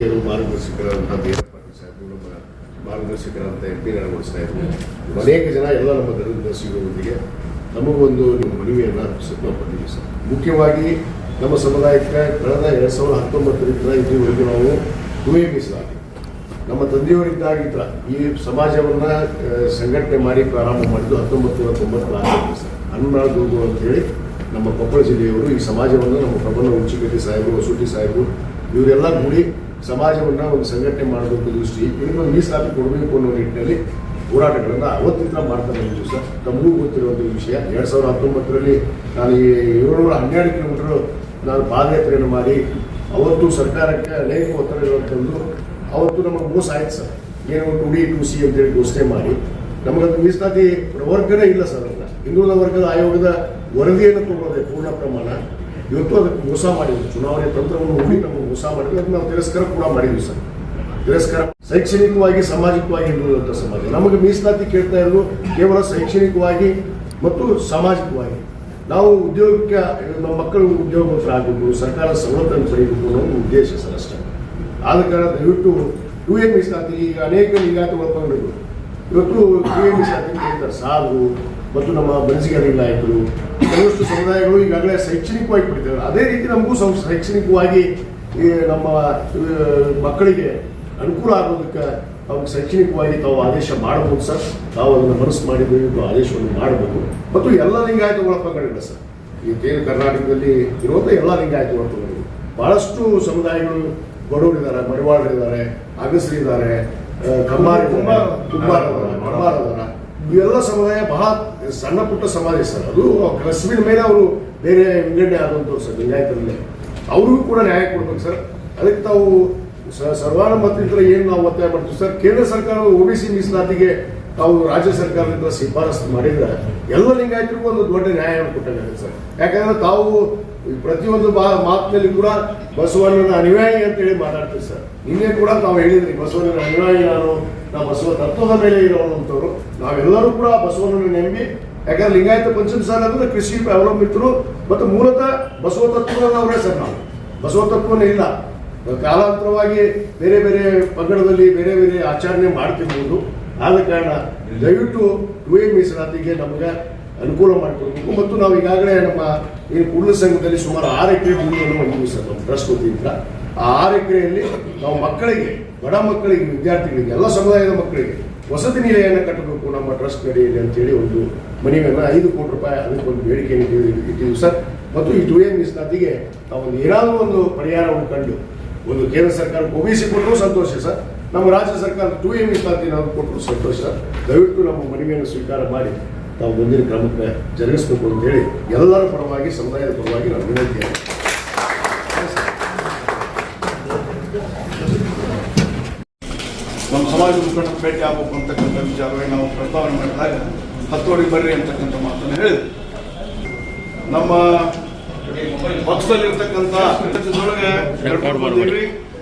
ಬೀರಪ್ಪ ಪಾಟೀಲ್ ಸಾಹೇಬರು, ನಮ್ಮ ಮಾರ್ಗದರ್ಶಕರಾದಂಥ M P ಸಾಹೇಬರು. ಅನೇಕ ಜನ ಎಲ್ಲ ನಮ್ಮ ಧರ್ಮದರ್ಶಿಗಳೊಂದಿಗೆ ನಮಗೊಂದು ನಿಮ್ಮ ಮನವಿಯನ್ನು ನಾವು ಬಂದಿದ್ದೀವಿ ಸರ್. ಮುಖ್ಯವಾಗಿ ನಮ್ಮ ಸಮುದಾಯಕ್ಕೆ ಕಳೆದ ಎರಡು ಸಾವಿರದ ಹತ್ತೊಂಬತ್ತರಿಂದ ಇದುವರೆಗೂ ನಾವು ಟು ಮೀಸಲಾಗಿ ನಮ್ಮ ತಂದೆಯವರಿದ್ದಾಗಿದ್ದ ಈ ಸಮಾಜವನ್ನು ಸಂಘಟನೆ ಮಾಡಿ ಪ್ರಾರಂಭ ಮಾಡಿದ್ದು ಹತ್ತೊಂಬತ್ತು ನೂರ ಆಗಿದೆ ಸರ್. ಹನುಮನಾಳ್ ದುರ್ಗು ಅಂತೇಳಿ ನಮ್ಮ ಕೊಪ್ಪಳ ಜಿಲ್ಲೆಯವರು ಈ ಸಮಾಜವನ್ನು ನಮ್ಮ ಪ್ರಬಲ ಉಚ್ಚಿಗೇರಿ ಸಾಹೇಬರು ವಸೂಟಿ ಸಾಹೇಬರು, ಇವರೆಲ್ಲ ಕೂಡಿ ಸಮಾಜವನ್ನು ಒಂದು ಸಂಘಟನೆ ಮಾಡಬೇಕು ದೃಷ್ಟಿ ಇನ್ನೊಂದು ಮೀಸಲಾತಿ ಕೊಡಬೇಕು ಅನ್ನೋ ನಿಟ್ಟಿನಲ್ಲಿ ಹೋರಾಟಗಳನ್ನು ಅವತ್ತಿಂದ ಮಾಡ್ತಾ ಬಂದಿದ್ದು ಸರ್. ತಮಗೂ ಗೊತ್ತಿರುವಂಥ ವಿಷಯ. ಎರಡು ಸಾವಿರದ ಹತ್ತೊಂಬತ್ತರಲ್ಲಿ ನಾನು ಈ ಏಳ್ನೂರ ಹನ್ನೆರಡು ಕಿಲೋಮೀಟರ್ ನಾನು ಪಾದಯಾತ್ರೆಯನ್ನು ಮಾಡಿ ಅವತ್ತು ಸರ್ಕಾರಕ್ಕೆ ಅನೇಕ ಒತ್ತಡ ತಂದು ಅವತ್ತು ನಮಗೆ ಮೋಸ ಆಯ್ತು ಸರ್. ಏನು ಟು ಡಿ ಟು ಸಿ ಅಂತೇಳಿ ಘೋಷಣೆ ಮಾಡಿ ನಮಗದು ಮೀಸಲಾತಿ ವರ್ಗನೇ ಇಲ್ಲ ಸರ್ ಅದನ್ನ ಹಿಂದುಳಿದ ವರ್ಗದ ಆಯೋಗದ ವರದಿಯನ್ನು ತಗೊಳ್ಳೋದೆ ಪೂರ್ಣ ಪ್ರಮಾಣ. ಇವತ್ತು ಅದಕ್ಕೆ ಮೋಸ ಮಾಡಿದ್ರು. ಚುನಾವಣೆ ತಂತ್ರವನ್ನು ಹೂಡಿ ನಮಗೆ ಮೋಸ ಮಾಡಿದ್ರು. ಅದನ್ನ ನಾವು ತಿರಸ್ಕಾರ ಕೂಡ ಮಾಡಿದ್ವಿ ಸರ್. ತಿರಸ್ಕಾರ ಶೈಕ್ಷಣಿಕವಾಗಿ, ಸಾಮಾಜಿಕವಾಗಿ ಹಿಂದುಳಿದಂಥ ಸಮಾಜ. ನಮಗೆ ಮೀಸಲಾತಿ ಕೇಳ್ತಾ ಇರೋದು ಕೇವಲ ಶೈಕ್ಷಣಿಕವಾಗಿ ಮತ್ತು ಸಾಮಾಜಿಕವಾಗಿ. ನಾವು ಉದ್ಯೋಗಕ್ಕೆ, ನಮ್ಮ ಮಕ್ಕಳು ಉದ್ಯೋಗವಂತರಾಗಬೇಕು ಸರ್ಕಾರ ಸವಲತ್ತನ್ನು ಪಡೆಯಬೇಕು ಅನ್ನೋದು ಉದ್ದೇಶ ಸರ್ ಅಷ್ಟೇ. ಆದ ಕಾರಣ ದಯವಿಟ್ಟು ಯು ಎ ಮೀಸಲಾತಿ ಈಗ ಅನೇಕ ಲಿಂಗಾಯತ ಒಳಪಡಬೇಕು ಇವತ್ತು ಯು ಎ ಮೀಸಲಾತಿ ಕೇಳ್ತಾರೆ. ಸಾಲು ಮತ್ತು ನಮ್ಮ ಬನಸಿಗೆ ಲಿಂಗಾಯತರು ಕೆಲವಷ್ಟು ಸಮುದಾಯಗಳು ಈಗಾಗಲೇ ಶೈಕ್ಷಣಿಕವಾಗಿ ಪಡಿತಾರೆ ಅದೇ ರೀತಿ ನಮಗೂ ಸಂ ಶೈಕ್ಷಣಿಕವಾಗಿ ಈ ನಮ್ಮ ಮಕ್ಕಳಿಗೆ ಅನುಕೂಲ ಆಗೋದಕ್ಕೆ ಅವ್ರಿಗೆ ಶೈಕ್ಷಣಿಕವಾಗಿ ತಾವು ಆದೇಶ ಮಾಡಬಹುದು ಸರ್. ತಾವು ಅದನ್ನು ಮನಸ್ಸು ಮಾಡಿದ್ದು ಆದೇಶವನ್ನು ಮಾಡಬಹುದು. ಮತ್ತು ಎಲ್ಲ ಲಿಂಗಾಯತಗಳ ಒಳಪಂಗಡಗಳು ಸರ್. ಈ ತೇರು ಕರ್ನಾಟಕದಲ್ಲಿ ಇರುವಂಥ ಎಲ್ಲ ಲಿಂಗಾಯತ ಒಳಪಂಗಡಗಳು. ಭಾಳಷ್ಟು ಸಮುದಾಯಗಳು ಬಡವರಿದ್ದಾರೆ ಮಡಿವಾಳರಿದ್ದಾರೆ ಅಗಸರಿದ್ದಾರೆ ಕಮ್ಮಾರಿದ್ದಾರೆ ತುಂಬ ಕಮ್ಮಾರದಾರ ಇವೆಲ್ಲ ಸಮುದಾಯ ಬಹಳ ಸಣ್ಣ ಪುಟ್ಟ ಸಮಾಜ ಸರ್. ಅದು ಕಸಬಿನ ಮೇಲೆ ಅವರು ಬೇರೆ ವಿಂಗಡಣೆ ಆದಂತ ಸರ್ ನ್ಯಾಯದಲ್ಲಿ ಅವ್ರಿಗೂ ಕೂಡ ನ್ಯಾಯ ಕೊಡ್ಬೇಕು ಸರ್. ಅದಕ್ಕೆ ತಾವು ಸರ್ವಾನುಮತದಿಂದ ಏನು ನಾವು ಒತ್ತಾಯ ಮಾಡ್ತೀವಿ ಸರ್. ಕೇಂದ್ರ ಸರ್ಕಾರ ಒ ಬಿ ಸಿ ಮೀಸಲಾತಿಗೆ ತಾವು ರಾಜ್ಯ ಸರ್ಕಾರದಿಂದ ಶಿಫಾರಸು ಮಾಡಿದ್ರೆ ಎಲ್ಲ ಲಿಂಗಾಯತರಿಗೂ ಒಂದು ದೊಡ್ಡ ನ್ಯಾಯವನ್ನು ಕೊಟ್ಟಂಗೆ ಸರ್. ಯಾಕಂದ್ರೆ ತಾವು ಪ್ರತಿಯೊಂದು ಬಾ ಮಾತಿನಲ್ಲಿ ಕೂಡ ಬಸವಣ್ಣನ ಅನುಯಾಯಿ ಅಂತೇಳಿ ಮಾತಾಡ್ತೀವಿ ಸರ್. ನಿನ್ನೆ ಕೂಡ ನಾವು ಹೇಳಿದ್ರಿ, ಬಸವಣ್ಣನ ಅನುಯಾಯಿ ನಾನು ನಾವು ಬಸವ ತತ್ವದ ಮೇಲೆ ಇರುವಂಥವ್ರು ನಾವೆಲ್ಲರೂ ಕೂಡ ಬಸವಣ್ಣನ ನಂಬಿ, ಯಾಕಂದ್ರೆ ಲಿಂಗಾಯತ ಪಂಚಮಸಾಲ ಅಂದ್ರೆ ಕೃಷಿ ಅವಲಂಬಿತರು, ಮತ್ತು ಮೂಲತಃ ಬಸವ ತತ್ವದವರೇ ಸರ್ ನಾವು. ಬಸವ ತತ್ವನೇ ಇಲ್ಲ. ಕಾಲಾಂತರವಾಗಿ ಬೇರೆ ಬೇರೆ ಪಂಗಡದಲ್ಲಿ ಬೇರೆ ಬೇರೆ ಆಚರಣೆ ಮಾಡ್ತಿರ್ಬೋದು. ಆದ ಕಾರಣ ದಯವಿಟ್ಟು ಟು ಎ ಮೀಸಲಾತಿಗೆ ನಮಗೆ ಅನುಕೂಲ ಮಾಡಿಕೊಡ್ಬೇಕು. ಮತ್ತು ನಾವು ಈಗಾಗಲೇ ನಮ್ಮ ಈ ಕುರುಳ ಸಂಘದಲ್ಲಿ ಸುಮಾರು ಆರು ಎಕರೆ ಭೂಮಿಯನ್ನು ಹೊಂದಿದ್ವಿ ಸರ್ ಟ್ರಸ್ಟ್ ವತಿಯಿಂದ. ಆ ಆರು ಎಕರೆಯಲ್ಲಿ ನಾವು ಮಕ್ಕಳಿಗೆ, ಬಡ ಮಕ್ಕಳಿಗೆ, ವಿದ್ಯಾರ್ಥಿಗಳಿಗೆ, ಎಲ್ಲ ಸಮುದಾಯದ ಮಕ್ಕಳಿಗೆ ವಸತಿ ನಿಲಯವನ್ನು ಕಟ್ಟಬೇಕು ನಮ್ಮ ಟ್ರಸ್ಟ್ ಅಡಿಯಲ್ಲಿ ಅಂತೇಳಿ ಒಂದು ಮನವಿಯನ್ನು ಐದು ಕೋಟಿ ರೂಪಾಯಿ ಅದಕ್ಕೆ ಒಂದು ಬೇಡಿಕೆಯನ್ನು ಇಟ್ಟಿದ್ದೀವಿ ಸರ್. ಮತ್ತು ಈ ಟು ಎ ಮೀಸಲಾತಿಗೆ ಒಂದು ಏನಾದರೂ ಒಂದು ಪರಿಹಾರವನ್ನು ಕಂಡು ಒಂದು ಕೇಂದ್ರ ಸರ್ಕಾರ ಒಬಿಸಿ ಕೊಟ್ಟರು ಸಂತೋಷ ಸರ್. ನಮ್ಮ ರಾಜ್ಯ ಸರ್ಕಾರ ಟು ಎಂ ಮೀಸಲಾತಿ ನಾವು ಕೊಟ್ಟರು ಸಂತೋಷ ದಯವಿಟ್ಟು ನಮ್ಮ ಮನವಿಯನ್ನು ಸ್ವೀಕಾರ ಮಾಡಿ. ತಾವು ಮುಂದಿನ ಕ್ರಮಕ್ಕೆ ಜರುಗಿಸಬೇಕು ಅಂತ ಹೇಳಿ ಎಲ್ಲರ ಪರವಾಗಿ ಸಮುದಾಯದ ಪರವಾಗಿ ನಾನು ವಿನಂತಿ ನಮ್ಮ ಸಮಾಜದ ಮುಖಂಡ ಭೇಟಿ ಆಗಬೇಕು ಅಂತಕ್ಕಂಥ ವಿಚಾರವಾಗಿ ನಾವು ಪ್ರಸ್ತಾವನೆ ಮಾಡಿದಾಗ ಹತ್ತೋಡಿ ಬರ್ರಿ ಅಂತಕ್ಕಂಥ ಮಾತನ್ನು ಹೇಳಿದೆ ನಮ್ಮ ಪಕ್ಷದಲ್ಲಿರ್ತಕ್ಕಂಥ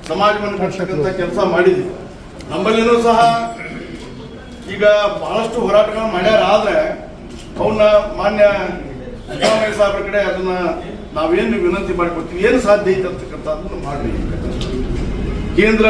ಸಮಾಜವನ್ನು ಕಟ್ತಕ್ಕಂಥ ಕೆಲಸ ಮಾಡಿದ್ವಿ. ನಮ್ಮಲ್ಲಿನೂ ಸಹ ಈಗ ಬಹಳಷ್ಟು ಹೋರಾಟಗಳನ್ನು ಮಾಡ್ಯಾರ ಆದ್ರೆ ಅವನ್ನ ಮಾನ್ಯ ಸಿದ್ದರಾಮಯ್ಯ ಸಾಹೇಬ್ರ ಕಡೆ ಅದನ್ನ ನಾವೇನು ವಿನಂತಿ ಮಾಡಿಕೊಡ್ತೀವಿ? ಏನು ಸಾಧ್ಯ ಐತೆ ಅಂತಕ್ಕಂಥದ್ದನ್ನು ಮಾಡಬೇಕು. ಕೇಂದ್ರ